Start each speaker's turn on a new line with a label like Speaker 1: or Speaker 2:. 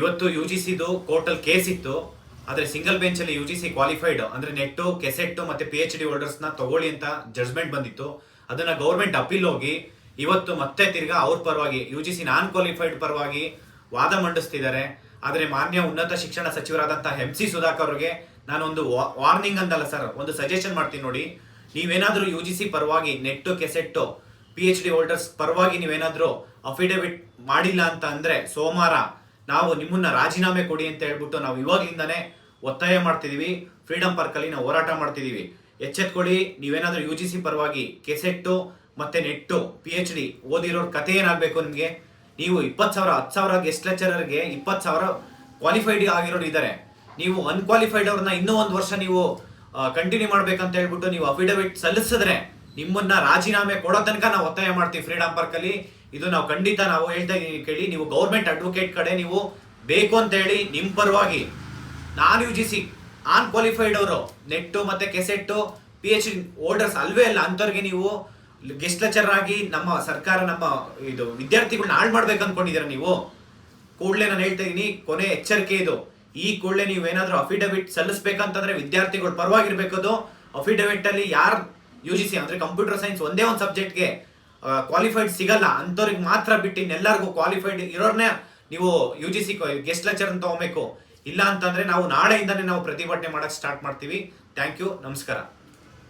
Speaker 1: ಇವತ್ತು U G ಸಿದು ಕೋರ್ಟಲ್ಲಿ case ಇತ್ತು. ಆದರೆ ಸಿಂಗಲ್ ಬೆಂಚಲ್ಲಿ ಯು ಜಿ ಸಿ ಕ್ವಾಲಿಫೈಡ್ ಅಂದ್ರೆ ನೆಟ್ಟು ಕೆಸೆಟ್ ಮತ್ತೆ ಪಿ ಎಚ್ ಡಿ ಹೋಲ್ಡರ್ಸ್ನ ತಗೊಳ್ಳಿ ಅಂತ ಜಡ್ಜ್ಮೆಂಟ್ ಬಂದಿತ್ತು. ಅದನ್ನ ಗೌರ್ಮೆಂಟ್ ಅಪೀಲ್ ಹೋಗಿ ಇವತ್ತು ಮತ್ತೆ ತಿರ್ಗಾ ಅವ್ರ ಪರವಾಗಿ U G C non qualified ಪರವಾಗಿ ವಾದ ಮಂಡಿಸ್ತಿದ್ದಾರೆ. ಆದರೆ ಮಾನ್ಯ ಉನ್ನತ ಶಿಕ್ಷಣ ಸಚಿವರಾದಂಥ ಎಂ ಸಿ ಸುಧಾಕರ್ ಅವರಿಗೆ ನಾನೊಂದು ವಾರ್ನಿಂಗ್ ಅಂದಲ್ಲ ಸರ್ ಒಂದು ಸಜೆಷನ್ ಮಾಡ್ತೀನಿ ನೋಡಿ. ನೀವೇನಾದರೂ ಯು ಜಿ ಸಿ ಪರವಾಗಿ NET KSET P H D holders ಪರವಾಗಿ ನೀವೇನಾದರೂ ಅಫಿಡವಿಟ್ ಮಾಡಿಲ್ಲ ಅಂತ ಅಂದರೆ ಸೋಮವಾರ ನಾವು ನಿಮ್ಮನ್ನ ರಾಜೀನಾಮೆ ಕೊಡಿ ಅಂತ ಹೇಳ್ಬಿಟ್ಟು ನಾವು ಇವಾಗ್ಲಿಂದಾನೇ ಒತ್ತಾಯ ಮಾಡ್ತಿದೀವಿ. ಫ್ರೀಡಂ ಪಾರ್ಕ್ ಅಲ್ಲಿ ನಾವು ಹೋರಾಟ ಮಾಡ್ತಿದೀವಿ. ಎಚ್ಚೆತ್ಕೊಳ್ಳಿ, ನೀವೇನಾದರೂ ಯು ಜಿ ಸಿ ಪರವಾಗಿ ಕೆಸೆಟ್ಟು ಮತ್ತೆ ನೆಟ್ಟು ಪಿ ಎಚ್ ಡಿ ಓದಿರೋ ಕತೆ ಏನಾಗಬೇಕು ನಿಮಗೆ? ನೀವು ಇಪ್ಪತ್ತು ಸಾವಿರ, ಹತ್ತು ಸಾವಿರ ಗೆಸ್ಟ್ ಲೆಕ್ಚರರ್ಗೆ ಇಪ್ಪತ್ತು ಸಾವಿರ ಕ್ವಾಲಿಫೈಡ್ ಆಗಿರೋರು ಇದ್ದಾರೆ. ನೀವು ಅನ್ಕ್ವಾಲಿಫೈಡ್ ಅವ್ರನ್ನ ಇನ್ನೂ ಒಂದು ವರ್ಷ ನೀವು ಕಂಟಿನ್ಯೂ ಮಾಡ್ಬೇಕಂತ ಹೇಳ್ಬಿಟ್ಟು ನೀವು ಅಫಿಡವಿಟ್ ಸಲ್ಲಿಸಿದ್ರೆ ನಿಮ್ಮನ್ನ ರಾಜೀನಾಮೆ ಕೊಡೋ ತನಕ ನಾವು ಒತ್ತಾಯ ಮಾಡ್ತೀವಿ ಫ್ರೀಡಂ ಪಾರ್ಕ್ ಅಲ್ಲಿ. ಇದು ನಾವು ಖಂಡಿತ ನಾವು ಹೇಳ್ತಾ ಕೇಳಿ, ನೀವು ಗೌರ್ಮೆಂಟ್ ಅಡ್ವೊಕೇಟ್ ಕಡೆ ನೀವು ಬೇಕು ಅಂತ ಹೇಳಿ ನಿಮ್ಮ ಪರವಾಗಿ non U G C on qualified ಅವರು, ನೆಟ್ಟು ಮತ್ತೆ KSET P H D holders ಅಲ್ವೇ ಅಲ್ಲ, ಅಂಥವ್ರಿಗೆ ನೀವು ಗೆಸ್ಟ್ ಲೆಕ್ಚರ್ ಆಗಿ ನಮ್ಮ ಸರ್ಕಾರ, ನಮ್ಮ ಇದು ವಿದ್ಯಾರ್ಥಿಗಳನ್ನ ಹಾಳು ಮಾಡ್ಬೇಕು ಅನ್ಕೊಂಡಿದ್ದೀರಾ ನೀವು? ಕೂಡಲೇ ನಾನು ಹೇಳ್ತಾ ಇದ್ದೀನಿ, ಕೊನೆ ಎಚ್ಚರಿಕೆ ಇದು. ಈ ಕೂಡಲೇ ನೀವು ಏನಾದರೂ ಅಫಿಡವಿಟ್ ಸಲ್ಲಿಸ್ಬೇಕಂತಂದ್ರೆ ವಿದ್ಯಾರ್ಥಿಗಳು ಪರವಾಗಿರ್ಬೇಕು ಅದು ಅಫಿಡವಿಟ್ ಅಲ್ಲಿ ಯಾರು ಯು ಜಿ ಸಿ ಅಂದ್ರೆ ಕಂಪ್ಯೂಟರ್ ಸೈನ್ಸ್ ಒಂದೇ ಒಂದು ಸಬ್ಜೆಕ್ಟ್ಗೆ ಕ್ವಾಲಿಫೈಡ್ ಸಿಗಲ್ಲ. ಅಂಥವ್ರಿಗೆ ಮಾತ್ರ ಬಿಟ್ಟು ಇನ್ನೆಲ್ಲರಿಗೂ ಕ್ವಾಲಿಫೈಡ್ ಇರೋರ್ನೇ ನೀವು U G C guest lecture ಅಂತ ಹೋಗ್ಬೇಕು ಇಲ್ಲ ಅಂತಂದ್ರೆ ನಾವು ನಾಳೆಯಿಂದನೇ ನಾವು ಪ್ರತಿಭಟನೆ ಮಾಡಕ್ ಸ್ಟಾರ್ಟ್ ಮಾಡ್ತೀವಿ. ಥ್ಯಾಂಕ್ ಯು ನಮಸ್ಕಾರ.